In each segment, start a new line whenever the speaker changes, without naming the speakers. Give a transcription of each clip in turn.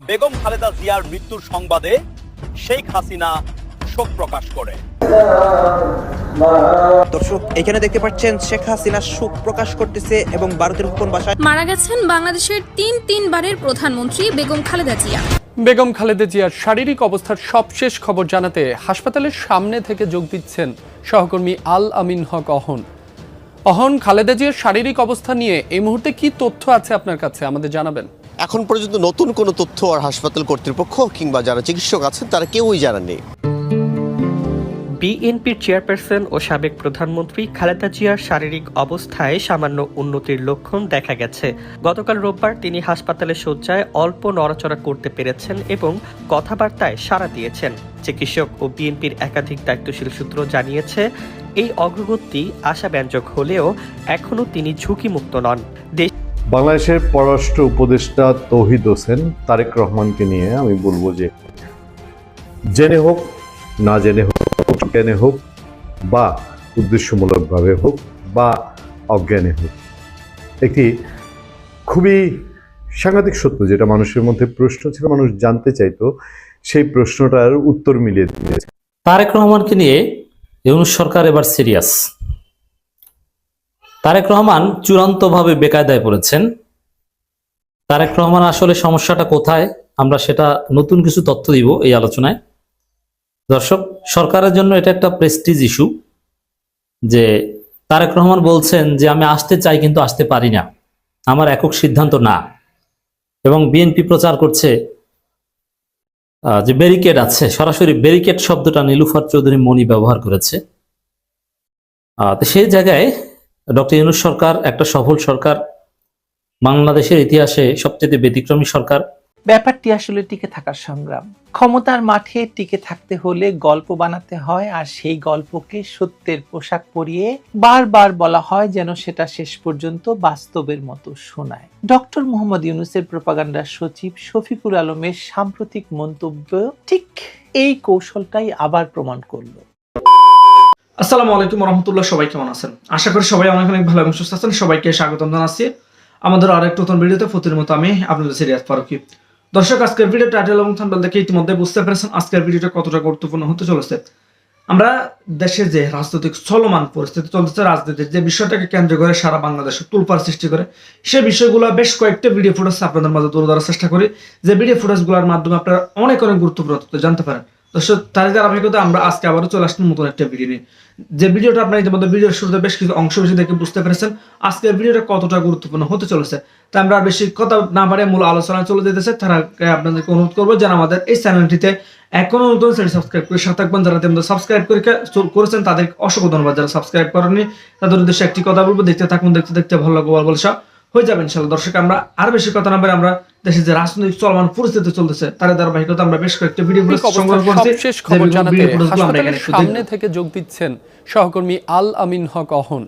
বেগম খালেদা জিয়ার মৃত্যুর সংবাদে শেখ হাসিনা শোক প্রকাশ করে।
দর্শক এখানে দেখতে পাচ্ছেন শেখ হাসিনা শোক প্রকাশ করতেছে এবং ভারতের গোপন ভাষায়
মারা গেছেন বাংলাদেশের তিন তিনবারের প্রধানমন্ত্রী বেগম খালেদা জিয়া।
বেগম খালেদা জিয়ার শারীরিক অবস্থার সবশেষ খবর জানাতে হাসপাতালের সামনে থেকে যোগ দিচ্ছেন সহকর্মী আল আমিন হক অহন। অহন খালেদা জিয়ার শারীরিক অবস্থা নিয়ে এই মুহূর্তে কি তথ্য আছে আপনার কাছে? আমাদের জানাবেন।
এখন পর্যন্ত নতুন কোনো তথ্য আর হাসপাতাল কর্তৃপক্ষ কিংবা যারা চিকিৎসক আছেন, তারা কেউই জানাননি।
বিএনপির চেয়ারপারসন ও সাবেক প্রধানমন্ত্রী খালেদা জিয়ার শারীরিক অবস্থায় সামান্য উন্নতির লক্ষণ দেখা গেছে। গতকাল রোববার তিনি হাসপাতালে শয্যায় অল্প নড়াচড়া করতে পেরেছেন এবং কথাবার্তায় সাড়া দিয়েছেন। চিকিৎসক ও বিএনপির একাধিক দায়িত্বশীল সূত্র জানিয়েছে, এই অগ্রগতি আশাব্যঞ্জক হলেও এখনও তিনি ঝুঁকিমুক্ত নন। দেশ
বাংলাদেশের পররাষ্ট্র উপদেষ্টা তৌহিদ হোসেন তারেক রহমানকে নিয়ে আমি বলব যে জেনে হোক, না জেনে হোক জ্ঞানে হোক, বা উদ্দেশ্যমূলকভাবে হোক, বা অজ্ঞানে হোক। একটি খুবই সাংঘাতিক সত্য যেটা মানুষের মধ্যে প্রশ্ন ছিল, মানুষ জানতে চাইতো, সেই প্রশ্নটার উত্তর মিলিয়ে দিয়েছে।
তারেক রহমানকে নিয়ে ইউনুস সরকার এবার সিরিয়াস। তারেক রহমান চূড়ান্তভাবে বেকায়দায় পড়েছেন। তারেক রহমান আসলে সমস্যাটা কোথায়? আমরা সেটা নতুন কিছু তথ্য দিব এই আলোচনায়। দর্শক, সরকারের জন্য এটা একটা প্রেস্টিজ ইস্যু যে তারেক রহমান বলছেন যে, আমি আসতে চাই কিন্তু আসতে পারি না। আমার একক সিদ্ধান্ত না। এবং বিএনপি প্রচার করছে যে ব্যারিকেড আছে, সরাসরি ব্যারিকেড শব্দটা নীলুফার চৌধুরী মনি ব্যবহার করেছে। তো সেই জায়গায় ডক্টর ইউনুস সরকার একটা সফল সরকার, বাংলাদেশের ইতিহাসে সবচেয়ে ব্যতিক্রমী সরকার।
ব্যাপারটি আসলে টিকে থাকার সংগ্রাম। ক্ষমতার মাঠে টিকে থাকতে হলে গল্প বানাতে হয় আর সেই গল্পকে সত্যের পোশাক পরিয়ে বারবার বলা হয় যেন সেটা শেষ পর্যন্ত বাস্তবের মতো শোনায়। ডক্টর মোহাম্মদ ইউনুসের প্রপাগান্ডার সচিব শফিকুল আলমের সাম্প্রতিক মন্তব্য ঠিক এই কৌশলটাই আবার প্রমাণ করল।
আসসালামু আলাইকুম রহমতুল্লাহ, সবাই কেমন আছেন? আশা করি সবাই অনেক অনেক ভালো এবং সুস্থ আছেন। সবাইকে স্বাগতম জানাচ্ছি। আমাদের আরেকটা নতুন ভিডিওতে প্রতির মতো আমি আপনাদের সিরিয়াস ফারুকি। দর্শক, আজকের ভিডিও টাইটেল এবং থাম্বনেল দেখে ইতিমধ্যে বুঝতে পেরেছেন আজকের ভিডিওটা কতটা গুরুত্বপূর্ণ হতে চলেছে। আমরা দেশে যে রাজনৈতিক চলমান পরিস্থিতি চলতেছে, রাজনীতির যে বিষয়টাকে কেন্দ্র করে সারা বাংলাদেশে তুলপার সৃষ্টি করে সেই বিষয়গুলো বেশ কয়েকটা ভিডিও ফুটেজ আপনাদের মাঝে তুলে ধরার চেষ্টা করি। যে ভিডিও ফুটেজগুলোর মাধ্যমে আপনারা অনেক অনেক গুরুত্বপূর্ণ জানতে পারেন। দর্শক তার ধারাবাহিকতা আমরা আজকে আবারও চলে আসলাম নতুন একটা ভিডিও নিয়ে। যে ভিডিওটা আপনারা ইতিমধ্যে ভিডিওর শুরুতে বেশ কিছু অংশ বেশি দেখে বুঝতে পেরেছেন, আজকের ভিডিওটা কতটা গুরুত্বপূর্ণ হতে চলেছে তাই আমরা আর বেশি কথা না বাড়িয়ে মূল আলোচনায় চলে যেতেছে তারা আপনাদেরকে অনুরোধ করব যেন আমাদের এই চ্যানেলটিতে এখনও নতুন চ্যানেল সাবস্ক্রাইব করে থাকবেন। যারা তেমন সাবস্ক্রাইব করে করেছেন তাদের অসংখ্য ধন্যবাদ। যারা সাবস্ক্রাইব করেননি, তাদের উদ্দেশ্যে একটি কথা বলব, দেখতে থাকুন, দেখতে দেখতে, ভালো লাগবে বল, সব। হয়ে যাবে ইনশাল্লাহ। দর্শক আমরা আর বেশি কথা না বলে আমরা দেশে যে রাজনৈতিক চলমান পরিস্থিতি চলতেছে। তার ধারাবাহিকতা আমরা বেশ কয়েকটা ভিডিও সংগ্রহ করছি।
সবশেষ খবর জানাতে
ভিডিওগুলো
হাসপাতালের সামনে থেকে যোগ দিচ্ছেন সহকর্মী আল আমিন হক অহন।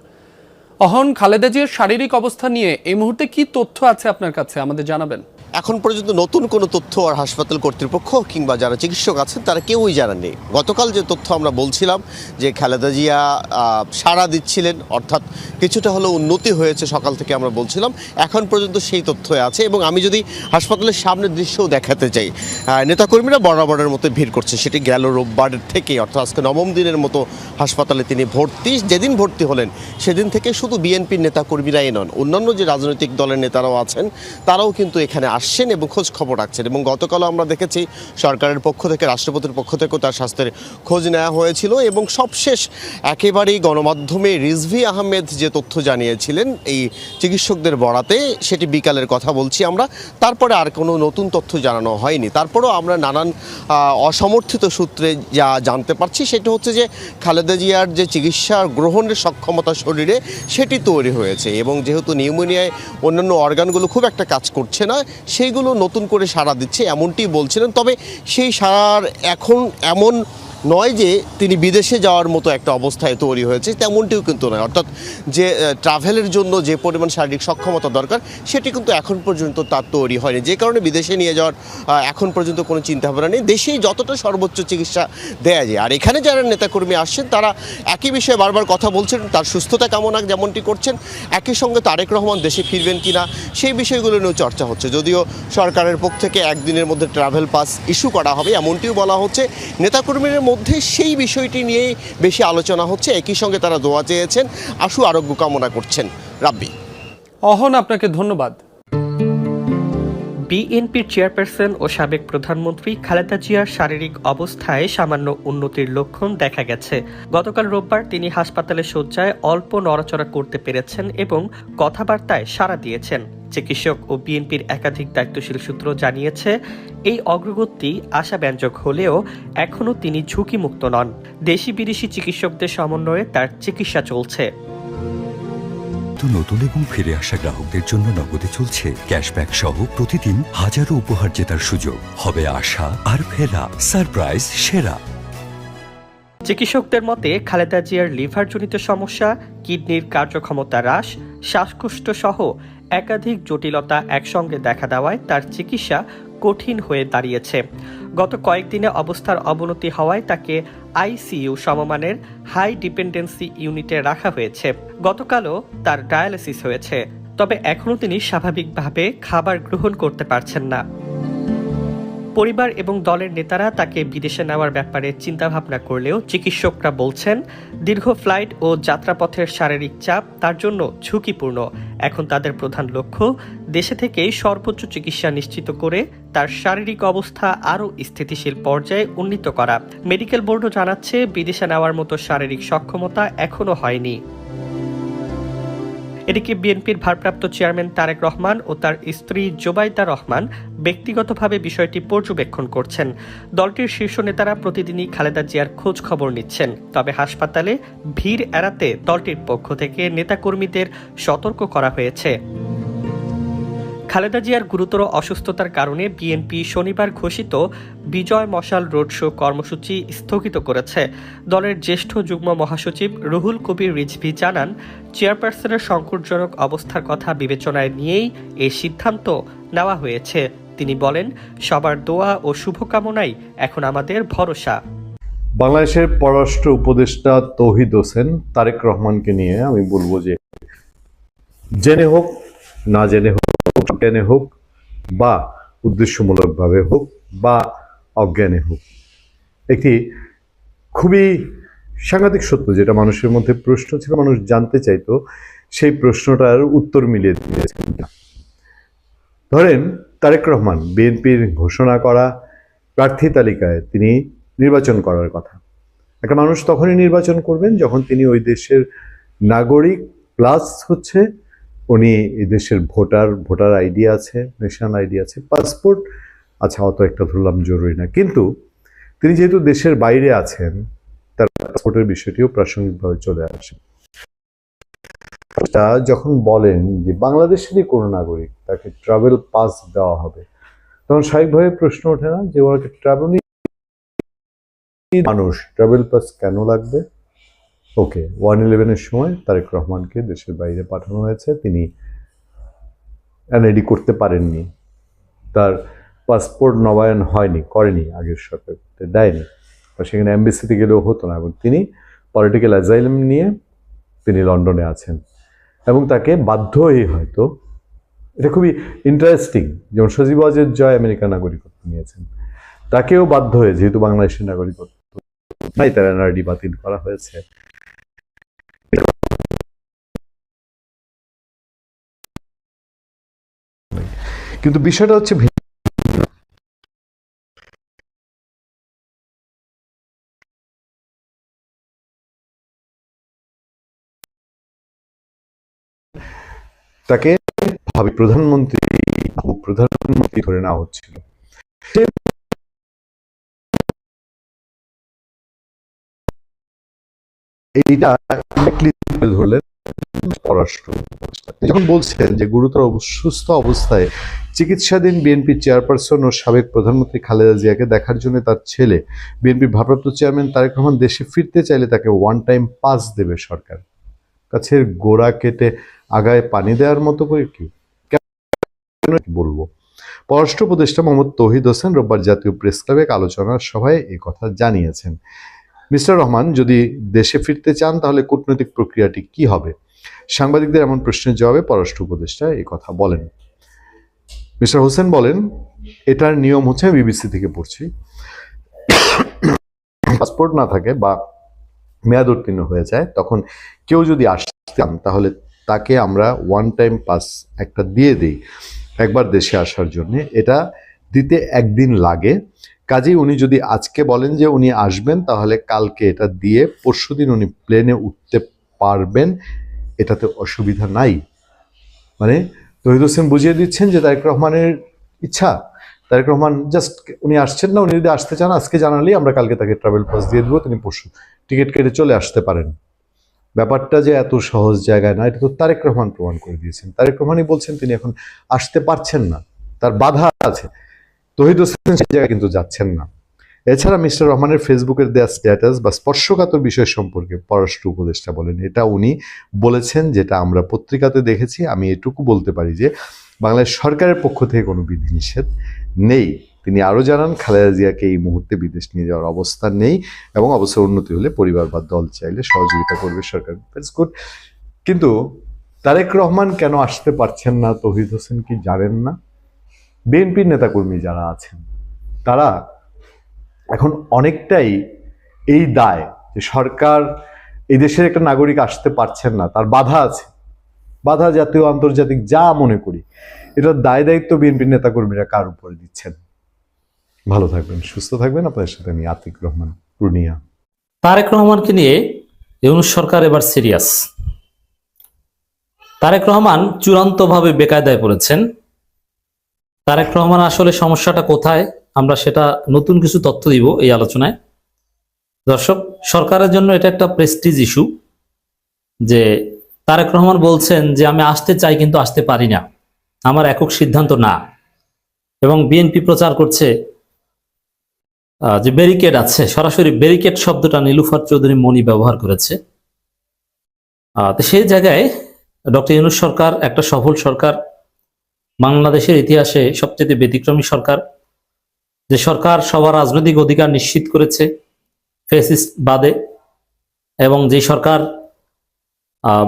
অহন খালেদা জিয়ার শারীরিক অবস্থা নিয়ে এই মুহূর্তে কি তথ্য আছে আপনার কাছে আমাদের জানাবেন?
এখন পর্যন্ত নতুন কোনো তথ্য আর হাসপাতাল কর্তৃপক্ষ কিংবা যারা চিকিৎসক আছেন, তারা কেউই জানাননি। গতকাল যে তথ্য আমরা বলছিলাম যে খালেদা জিয়া সাড়া দিচ্ছিলেন, অর্থাৎ কিছুটা হলেও উন্নতি হয়েছে সকাল থেকে আমরা বলছিলাম, এখন পর্যন্ত সেই তথ্য আছে এবং আমি যদি হাসপাতালের সামনের দৃশ্যও দেখাতে চাই নেতাকর্মীরা বরাবরের মতো ভিড় করছে। সেটি গেল রোববারের থেকে অর্থাৎ আজকে নবম দিনের মতো হাসপাতালে তিনি ভর্তি। যেদিন ভর্তি হলেন, সেদিন থেকে শুধু বিএনপির নেতাকর্মীরাই নন, অন্যান্য যে রাজনৈতিক দলের নেতারাও আছেন, তারাও কিন্তু এখানে আসছেন এবং খোঁজ খবর রাখছেন। এবং গতকালও আমরা দেখেছি সরকারের পক্ষ থেকে, রাষ্ট্রপতির পক্ষ থেকেও তার স্বাস্থ্যের খোঁজ নেওয়া হয়েছিল এবং সবশেষ একেবারেই গণমাধ্যমে রিজভি আহমেদ যে তথ্য জানিয়েছিলেন এই চিকিৎসকদের বরাতে, সেটি বিকালের কথা বলছি আমরা। তারপরে আর কোনো নতুন তথ্য জানানো হয়নি। তারপরেও আমরা নানান অসমর্থিত সূত্রে যা জানতে পারছি, সেটা হচ্ছে যে খালেদা জিয়ার যে চিকিৎসা গ্রহণের সক্ষমতা শরীরে, সেটি তৈরি হয়েছে এবং যেহেতু নিউমোনিয়ায় অন্যান্য অর্গানগুলো খুব একটা কাজ করছে না সেইগুলো নতুন করে সাড়া দিচ্ছে এমনটি বলছিলেন। তবে সেই সারার এখন এমন নয় যে তিনি বিদেশে যাওয়ার মতো একটা অবস্থায় তৈরি হয়েছে, তেমনটিও কিন্তু নয়। অর্থাৎ যে ট্রাভেলের জন্য যে পরিমাণ শারীরিক সক্ষমতা দরকার, সেটি কিন্তু এখন পর্যন্ত তার তৈরি হয়নি। যে কারণে বিদেশে নিয়ে যাওয়ার এখন পর্যন্ত কোনো চিন্তাভাবনা নেই। দেশেই যতটা সর্বোচ্চ চিকিৎসা দেয়া যায়। আর এখানে যারা নেতাকর্মী আসছেন, তারা একই বিষয়ে বারবার কথা বলছেন, তার সুস্থতা কামনা যেমনটি করছেন, একই সঙ্গে তারেক রহমান দেশে ফিরবেন কিনা, সেই বিষয়গুলো নিয়েও চর্চা হচ্ছে। যদিও সরকারের পক্ষ থেকে একদিনের মধ্যে ট্রাভেল পাস ইস্যু করা হবে, এমনটিও বলা হচ্ছে। নেতাকর্মীদের মধ্যে সেই বিষয়টি নিয়েই বেশি আলোচনা হচ্ছে। একই সঙ্গে তারা দোয়া চেয়েছেন, আশু আরোগ্য কামনা করছেন। রাব্বি।
অহন, আপনাকে ধন্যবাদ।
বিএনপির চেয়ারপারসন ও সাবেক প্রধানমন্ত্রী খালেদা জিয়ার শারীরিক অবস্থায় সামান্য উন্নতির লক্ষণ দেখা গেছে। গতকাল রোববার তিনি হাসপাতালে শয্যায় অল্প নড়াচড়া করতে পেরেছেন এবং কথাবার্তায় সাড়া দিয়েছেন। চিকিৎসক ও বিএনপির একাধিক দায়িত্বশীল সূত্র জানিয়েছে, এই অগ্রগতি আশাব্যঞ্জক হলেও এখনও তিনি ঝুঁকিমুক্ত নন। দেশি বিদেশি চিকিৎসকদের সমন্বয়ে তার চিকিৎসা চলছে।
তো নতুন এবং ফিরে আসা গ্রাহকদের জন্য নগদে চলছে ক্যাশব্যাক সহ প্রতিদিন হাজারো উপহার জেতার সুযোগ। হবে আশা আর ফেরা, সারপ্রাইজ, সেরা।
চিকিৎসকদের মতে, খালেদা জিয়ার লিভারজনিত সমস্যা, কিডনির কার্যক্ষমতা হ্রাস, শ্বাসকষ্ট সহ একাধিক জটিলতা একসঙ্গে দেখা দেওয়ায় তার চিকিৎসা কঠিন হয়ে দাঁড়িয়েছে। গত কয়েকদিনে অবস্থার অবনতি হওয়ায় তাকে আইসিইউ সমমানের হাই ডিপেন্ডেন্সি ইউনিটে রাখা হয়েছে। গতকালও তার ডায়ালিসিস হয়েছে। তবে এখনও তিনি স্বাভাবিকভাবে খাবার গ্রহণ করতে পারছেন না। পরিবার এবং দলের নেতারা তাকে বিদেশে নেওয়ার ব্যাপারে চিন্তাভাবনা করলেও চিকিৎসকরা বলছেন, দীর্ঘ ফ্লাইট ও যাত্রাপথের শারীরিক চাপ তার জন্য ঝুঁকিপূর্ণ। এখন তাদের প্রধান লক্ষ্য, দেশে থেকেই সর্বোচ্চ চিকিৎসা নিশ্চিত করে তার শারীরিক অবস্থা আরও স্থিতিশীল পর্যায়ে উন্নীত করা। মেডিকেল বোর্ডও জানাচ্ছে, বিদেশে নেওয়ার মতো শারীরিক সক্ষমতা এখনও হয়নি। এদিকে বিএনপির ভারপ্রাপ্ত চেয়ারম্যান তারেক রহমান ও তার স্ত্রী জোবাইদা রহমান ব্যক্তিগতভাবে বিষয়টি পর্যবেক্ষণ করছেন। দলটির শীর্ষ নেতারা প্রতিদিনই খালেদা জিয়ার খোঁজ খবর নিচ্ছেন। তবে হাসপাতালে ভিড় এড়াতে দলটির পক্ষ থেকে নেতাকর্মীদের সতর্ক করা হয়েছে। খালেদা জিয়ার গুরুতর অসুস্থতার কারণে বিএনপি শনিবার ঘোষিত বিজয় মশাল রোড শো কর্মসূচি স্থগিত করেছে। দলের জ্যেষ্ঠ যুগ্ম মহাসচিব রুহুল কবির রিজভি জানান, চেয়ারপারসনের সংকটজনক অবস্থার কথা বিবেচনায় নিয়েই এই সিদ্ধান্ত নেওয়া হয়েছে। তিনি বলেন, সবার দোয়া ও শুভকামনাই এখন আমাদের ভরসা।
বাংলাদেশের পররাষ্ট্র উপদেষ্টা তৌহিদ হোসেন তারেক রহমানকে নিয়ে আমি বলব যে, জেনে হোক, না জেনে হোক জ্ঞানে হোক বা উদ্দেশ্যমূলকভাবে হোক বা অজ্ঞানে হোক। একটি খুবই সাংঘাতিক সত্য যেটা মানুষের মধ্যে প্রশ্ন ছিল, মানুষ জানতে চাইতো, সেই প্রশ্নটার উত্তর মিলিয়ে দিয়েছেন ধরেন তারেক রহমান, বিএনপির ঘোষণা করা প্রার্থী তালিকায় তিনি নির্বাচন করার কথা। একটা মানুষ তখনই নির্বাচন করবেন যখন তিনি ওই দেশের নাগরিক, প্লাস হচ্ছে উনি দেশের ভোটার ভোটার আইডি আছে ন্যাশনাল আইডি আছে, পাসপোর্ট আচ্ছা অত একটা ধরলাম জরুরি না। কিন্তু তিনি যেহেতু দেশের বাইরে আছেন, তার পাসপোর্টের বিষয়টিও প্রাসঙ্গিকভাবে চলে আসে। যখন বলেন যে বাংলাদেশেরই কোনো নাগরিক তাকে ট্রাভেল পাস দেওয়া হবে, তখন স্বাভাবিকভাবে প্রশ্ন ওঠে না যে ওনাকে ট্রাভেল মানুষ ট্রাভেল পাস কেন লাগবে? ওকে, ওয়ান ইলেভেনের সময় তারেক রহমানকে দেশের বাইরে পাঠানো হয়েছে। তিনি এনআইডি করতে পারেননি। তার পাসপোর্ট নবায়ন হয়নি, করেনি আগের সরকার দেয়নি। সেখানে এমবিসিতে গেলেও হতো না এবং তিনি পলিটিক্যাল অ্যাজাইলাম নিয়ে তিনি লন্ডনে আছেন। এবং তাকে বাধ্য হয়ে হয়তো, এটা খুবই ইন্টারেস্টিং যেমন সজীব ওয়াজেদ জয় আমেরিকান নাগরিকত্ব নিয়েছেন। তাকেও বাধ্য হয়ে, যেহেতু বাংলাদেশের নাগরিকত্ব নাই, তার এনআরডি বাতিল করা হয়েছে। কিন্তু বিষয়টা হচ্ছে তাকে ভাবি প্রধানমন্ত্রী প্রধানমন্ত্রী ধরে নেওয়া হচ্ছিল। এইটা ধরলেন পররাষ্ট্র যখন বলছেন যে গুরুতর অসুস্থ অবস্থায় চিকিৎসাধীন বিএনপি চেয়ারপারসন ও সাবেক প্রধানমন্ত্রী খালেদা জিয়াকে দেখার জন্য তার ছেলে, বিএনপির ভারপ্রাপ্ত চেয়ারম্যান তারেক রহমান দেশে ফিরতে চাইলে তাকে ওয়ান টাইম পাস দেবে সরকার। কাছের গোড়া কেটে আগায় পানি দেওয়ার মতো করে কি? বলব? পররাষ্ট্র উপদেষ্টা মোহাম্মদ তৌহিদ হোসেন রোববার জাতীয় প্রেস ক্লাবে আলোচনার সভায় কথা জানিয়েছেন। মিস্টার রহমান, যদি দেশে ফিরতে চান, তাহলে কূটনৈতিক প্রক্রিয়াটি কি হবে? সাংবাদিকদের এমন প্রশ্নের জবাবে পররাষ্ট্র উপদেষ্টা এই কথা বলেন। মিস্টার হোসেন বলেন, এটার নিয়ম হচ্ছে বিবিসি থেকে পড়ছি। পাসপোর্ট না থাকে বা মেয়াদ উত্তীর্ণ হয়ে যায়, তখন কেউ যদি আসতে চান, তাহলে তাকে আমরা ওয়ান টাইম পাস একটা দিয়ে দিই, একবার দেশে আসার জন্য। এটা দিতে একদিন লাগে। কাজেই উনি যদি আজকে বলেন যে উনি আসবেন, তাহলে কালকে এটা দিয়ে পরশুদিন উনি প্লেনে উঠতে পারবেন। এটাতে অসুবিধা নাই। মানে তহিদ হোসেন বুঝিয়ে দিচ্ছেন যে তারেক রহমানের ইচ্ছা। তারেক রহমান জাস্ট উনি আসছেন না, উনি যদি আসতে চান, আজকে জানালেই আমরা কালকে তাকে ট্রাভেল পাস দিয়ে দেবো, তিনি পরশু টিকিট কেটে চলে আসতে পারেন। ব্যাপারটা যে এত সহজ জায়গায় না, এটা তো তারেক রহমান প্রমাণ করে দিয়েছেন। তারেক রহমানই বলছেন তিনি এখন আসতে পারছেন না। তার বাধা আছে। তহিদ হোসেন সেই জায়গায় কিন্তু যাচ্ছেন না। এছাড়া মিস্টার রহমানের ফেসবুকের দেওয়া স্ট্যাটাস বা স্পর্শকাতর বিষয় সম্পর্কে পররাষ্ট্র উপদেষ্টা বলেন। এটা উনি বলেছেন, যেটা আমরা পত্রিকাতে দেখেছি। আমি এটুকু বলতে পারি যে, বাংলাদেশ সরকারের পক্ষ থেকে কোনো বিধিনিষেধ নেই। তিনি আরও জানান, খালেদা জিয়াকে এই মুহূর্তে বিদেশ নিয়ে যাওয়ার অবস্থা নেই এবং অবস্থার উন্নতি হলে পরিবার বা দল চাইলে সহযোগিতা করবে সরকার। দ্যাটস গুড কিন্তু তারেক রহমান কেন আসতে পারছেন না? তহিদ হোসেন কি জানেন না? বিএনপির নেতাকর্মী যারা আছেন, তারা এখন অনেকটাই এই দায় যে সরকার এই দেশের একটা নাগরিক আসতে পারছেন না, তার বাধা আছে। বাধা জাতীয়, আন্তর্জাতিক, যা মনে করি এটার দায় দায়িত্ব বিএনপির নেতাকর্মীরা কার উপরে দিচ্ছেন? ভালো থাকবেন, সুস্থ থাকবেন। আপনাদের সাথে আমি আতিক রহমান, পূর্ণিয়া।
তারেক রহমানকে নিয়ে ইউনুস সরকার এবার সিরিয়াস। তারেক রহমান চূড়ান্তভাবে বেকায়দায় পড়েছেন। তারেক রহমান আসলে সমস্যাটা কোথায়? আমরা সেটা নতুন কিছু তথ্য দিব এই আলোচনায়। দর্শক, সরকারের জন্য এটা একটা প্রেস্টিজ ইস্যু যে তারেক রহমান বলছেন যে আমি আসতে চাই কিন্তু আসতে পারি না। আমার একক সিদ্ধান্ত না। এবং বিএনপি প্রচার করছে যে ব্যারিকেড আছে, সরাসরি ব্যারিকেড শব্দটা নীলুফার চৌধুরী মনি ব্যবহার করেছে। তো সেই জায়গায় ডক্টর ইউনুস সরকার, একটা সফল সরকার বাংলাদেশের ইতিহাসে সবচেয়ে ব্যতিক্রমী সরকার। যে সরকার সবার রাজনৈতিক অধিকার নিশ্চিত করেছে ফেসিস্ট বাদে এবং যে সরকার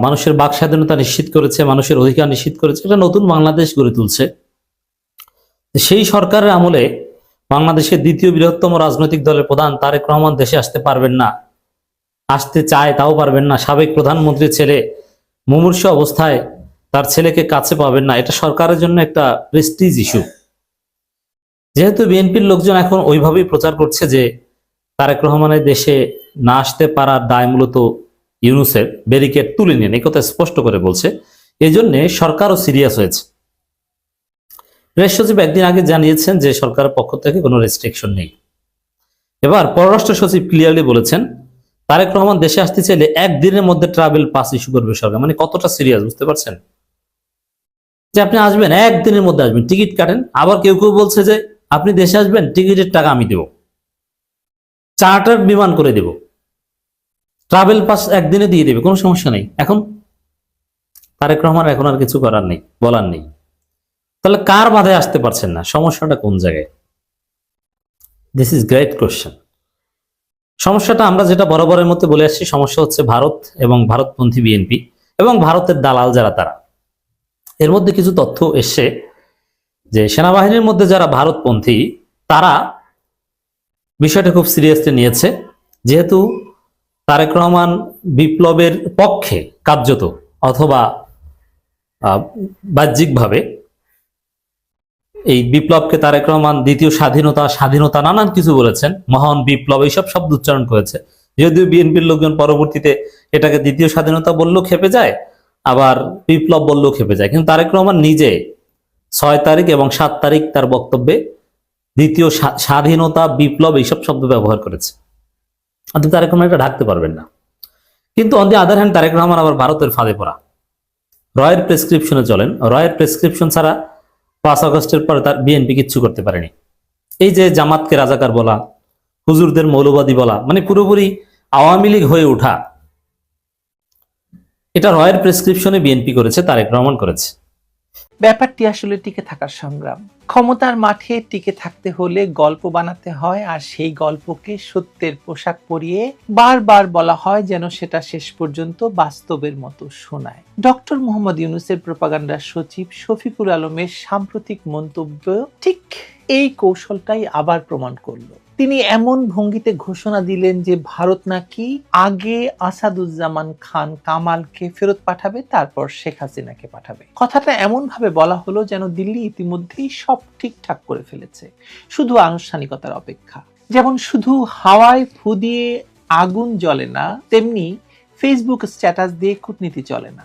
মানুষের বাক স্বাধীনতা নিশ্চিত করেছে, মানুষের অধিকার নিশ্চিত করেছে এটা নতুন বাংলাদেশ গড়ে তুলছে। সেই সরকারের আমলে বাংলাদেশের দ্বিতীয় বৃহত্তম রাজনৈতিক দলের প্রধান তারেক রহমান দেশে আসতে পারবেন না। আসতে চায়, তাও পারবেন না। সাবেক প্রধানমন্ত্রীর ছেলে মুমূর্ষ অবস্থায় তার ছেলেকে কাছে পাবেন না। এটা সরকারের জন্য একটা প্রেস্টিজ ইস্যু যেহেতু বিএনপির লোকজন এখন ওইভাবেই প্রচার করছে যে তারেক রহমানের দেশে না আসতে পারার দায় মূলত ইউনুসের। ব্যারিকেড তুলে নেন, এই কথা স্পষ্ট করে বলছে। এই জন্যে সরকারও সিরিয়াস হয়েছে। প্রেস সচিব একদিন আগে জানিয়েছেন যে সরকারের পক্ষ থেকে কোনো রেস্ট্রিকশন নেই। এবার পররাষ্ট্র সচিব ক্লিয়ারলি বলেছেন, তারেক রহমান দেশে আসতে চাইলে একদিনের মধ্যে ট্রাভেল পাস ইস্যু করবে সরকার। মানে কতটা সিরিয়াস বুঝতে পারছেন? যে আপনি আসবেন, একদিনের মধ্যে আসবেন, টিকিট কাটেন। আবার কেউ কেউ বলছে যে, আপনি দেশে আসবেন, টিকিটের টাকা আমি দেব। চার্টার বিমান করে দেব। ট্রাভেল পাস একদিনে দিয়ে দেবে, কোনো সমস্যা নেই। এখন তারেক রহমান এখন আর কিছু করার নেই, বলার নেই। তাহলে কার বাধায় আসতে পারছেন না? সমস্যাটা কোন জায়গায়? দিস ইজ গ্রেট কোয়েশ্চেন সমস্যাটা আমরা যেটা বরাবরের মধ্যে বলে আসছি, সমস্যা হচ্ছে ভারত এবং ভারতপন্থী বিএনপি এবং ভারতের দালাল যারা, তারা। এর মধ্যে কিছু তথ্য এসছে যে সেনাবাহিনীর মধ্যে যারা ভারতপন্থী, তারা বিষয়টা খুব সিরিয়াসলি নিয়েছে। যেহেতু তারেক রহমান বিপ্লবের পক্ষে কার্যত অথবা বাহ্যিকভাবে এই বিপ্লবকে তারেক রহমান দ্বিতীয় স্বাধীনতা স্বাধীনতা নানান কিছু বলেছেন, মহান বিপ্লব, এইসব শব্দ উচ্চারণ করেছে। যদিও বিএনপির লোকজন পরবর্তীতে এটাকে দ্বিতীয় স্বাধীনতা বললেও খেপে যায় আবার বিপ্লব বললেও খেপে যায়। কিন্তু তারেক রহমান নিজে ছয় তারিখ এবং সাত তারিখ তার বক্তব্যে দ্বিতীয় স্বাধীনতা, বিপ্লব এইসব শব্দ ব্যবহার করেছে। আপনি তারেক রহমান এটা ঢাকতে পারবেন না। কিন্তু on the other hand Tarique Rahman আবার ভারতের ফাঁদে পড়া। রয়ের প্রেসক্রিপশনে চলেন। রয়ের প্রেসক্রিপশন ছাড়া পাঁচ আগস্টের পরে তার বিএনপি কিচ্ছু করতে পারেনি। এই যে জামাতকে রাজাকার বলা, হুজুরদের মৌলবাদী বলা মানে পুরোপুরি আওয়ামী লীগ হয়ে ওঠা এটা রয়ের প্রেসক্রিপশনে বিএনপি করেছে, তারেক রহমান করেছে।
ব্যাপারটি আসলে টিকে থাকার সংগ্রাম। ক্ষমতার মাঠে টিকে থাকতে হলে গল্প বানাতে হয়, আর সেই গল্পকে সত্যের পোশাক পরিয়ে বারবার বলা হয় যেন সেটা শেষ পর্যন্ত বাস্তবের মতো শোনায়। ডক্টর মোহাম্মদ ইউনুসের প্রপাগান্ডার সচিব শফিকুল আলমের সাম্প্রতিক মন্তব্য ঠিক এই কৌশলটাই আবার প্রমাণ করল। তিনি এমন ভঙ্গিতে ঘোষণা দিলেন যে ভারত নাকি আগে আসাদুজ্জামান খান কামালকে ফেরত পাঠাবে, তারপর শেখ হাসিনাকে পাঠাবে। কথাটা এমন ভাবে বলা হলো যেন দিল্লি ইতিমধ্যেই সব ঠিকঠাক করে ফেলেছে, শুধু আনুষ্ঠানিকতার অপেক্ষা। যেমন শুধু হাওয়ায় ফু দিয়ে আগুন জ্বলে না, তেমনি ফেসবুক স্ট্যাটাস দিয়ে কূটনীতি চলে না।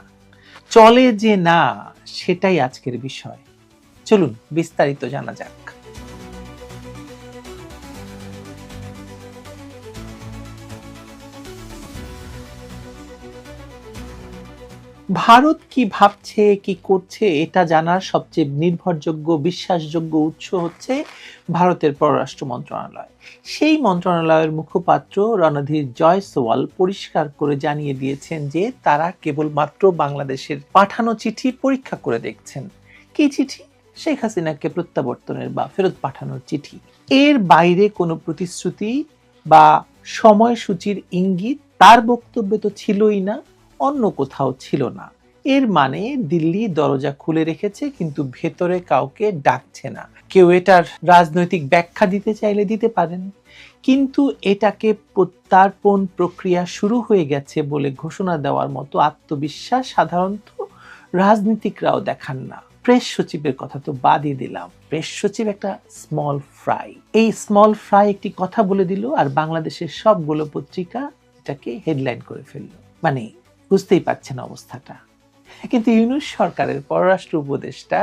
চলে যে না, সেটাই আজকের বিষয়। চলুন, বিস্তারিত জানা যাক। ভারত কি ভাবছে, কি করছে, এটা জানার সবচেয়ে নির্ভরযোগ্য, বিশ্বাসযোগ্য উৎস হচ্ছে ভারতের পররাষ্ট্র মন্ত্রণালয়। সেই মন্ত্রণালয়ের মুখপাত্র রণধীর জয়সওয়াল পরিষ্কার করে জানিয়ে দিয়েছেন যে তারা কেবলমাত্র বাংলাদেশের পাঠানো চিঠি পরীক্ষা করে দেখছেন। কি চিঠি? শেখ হাসিনাকে প্রত্যাবর্তনের বা ফেরত পাঠানোর চিঠি। এর বাইরে কোনো প্রতিশ্রুতি বা সময়সূচির ইঙ্গিত তার বক্তব্যে তো ছিলই না। অন্য কোথাও ছিল না। এর মানে দিল্লি দরজা খুলে রেখেছে, কিন্তু ভেতরে কাউকে ডাকছে না। কেউ এটার রাজনৈতিক ব্যাখ্যা দিতে চাইলে দিতে পারেন। কিন্তু এটাকে প্রত্যার্পণ প্রক্রিয়া শুরু হয়ে গেছে বলে ঘোষণা দেওয়ার মতো আত্মবিশ্বাস সাধারণত রাজনীতিকরাও দেখান না। প্রেস সচিবের কথা তো বাদই দিলাম। প্রেস সচিব একটা স্মল ফ্রাই এই স্মল ফ্রাই একটি কথা বলে দিল আর বাংলাদেশের সবগুলো পত্রিকা এটাকে হেডলাইন করে ফেলল। মানে বুঝতেই পারছেন অবস্থাটা। কিন্তু ইউনুস সরকারের পররাষ্ট্র উপদেষ্টা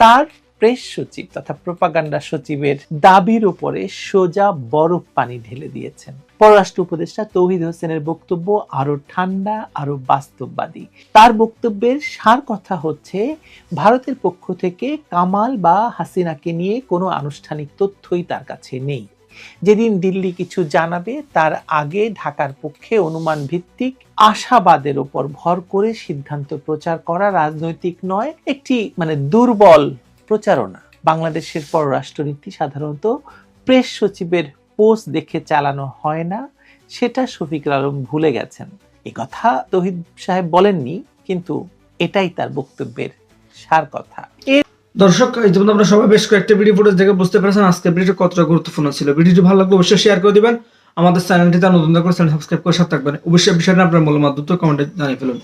তার প্রেস সচিব তথা প্রপাগান্ডা সচিবের দাবির উপরে সোজা বরফ পানি ঢেলে দিয়েছেন। পররাষ্ট্র উপদেষ্টা তৌহিদ হোসেনের বক্তব্য আরও ঠান্ডা আরও বাস্তববাদী। তার বক্তব্যের সার কথা হচ্ছে, ভারতের পক্ষ থেকে কামাল বা হাসিনাকে নিয়ে কোনো আনুষ্ঠানিক তথ্যই তার কাছে নেই। যেদিন দিল্লি কিছু জানাবে, তার আগে ঢাকার পক্ষে অনুমান ভিত্তিক আশাবাদের ওপর ভর করে সিদ্ধান্ত প্রচার করা রাজনৈতিক নয়, একটি মানে দুর্বল প্রচারণা। বাংলাদেশের পররাষ্ট্রনীতি সাধারণত প্রেস সচিবের পোস্ট দেখে চালানো হয় না, সেটা শফিকুল আলম ভুলে গেছেন। এ কথা তহিদ সাহেব বলেননি, কিন্তু এটাই তার বক্তব্যের সার কথা। এর
দর্শক ইতিমধ্যে আমরা সবাই বেশ কয়েকটা ভিডিও ফুটেজ দেখে বুঝতে পেরেছেন আজকে ভিডিওটি কতটা গুরুত্বপূর্ণ ছিল। ভিডিওটি ভালো লাগলে অবশ্যই শেয়ার করে দিবেন। আমাদের চ্যানেলটিতে নতুন করে চ্যানেল সাবস্ক্রাইব করে সাথে থাকবেন। অবশ্যই বিষয়টা আপনার মূল দ্রুত কমেন্টে জানিয়ে ফেলুন।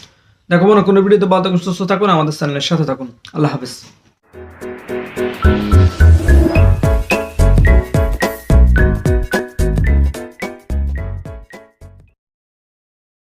দেখো না কোনো ভিডিওতে বাদ সুস্থ থাকুন, আমাদের চ্যানেলের সাথে থাকুন। আল্লাহ হাফিজ।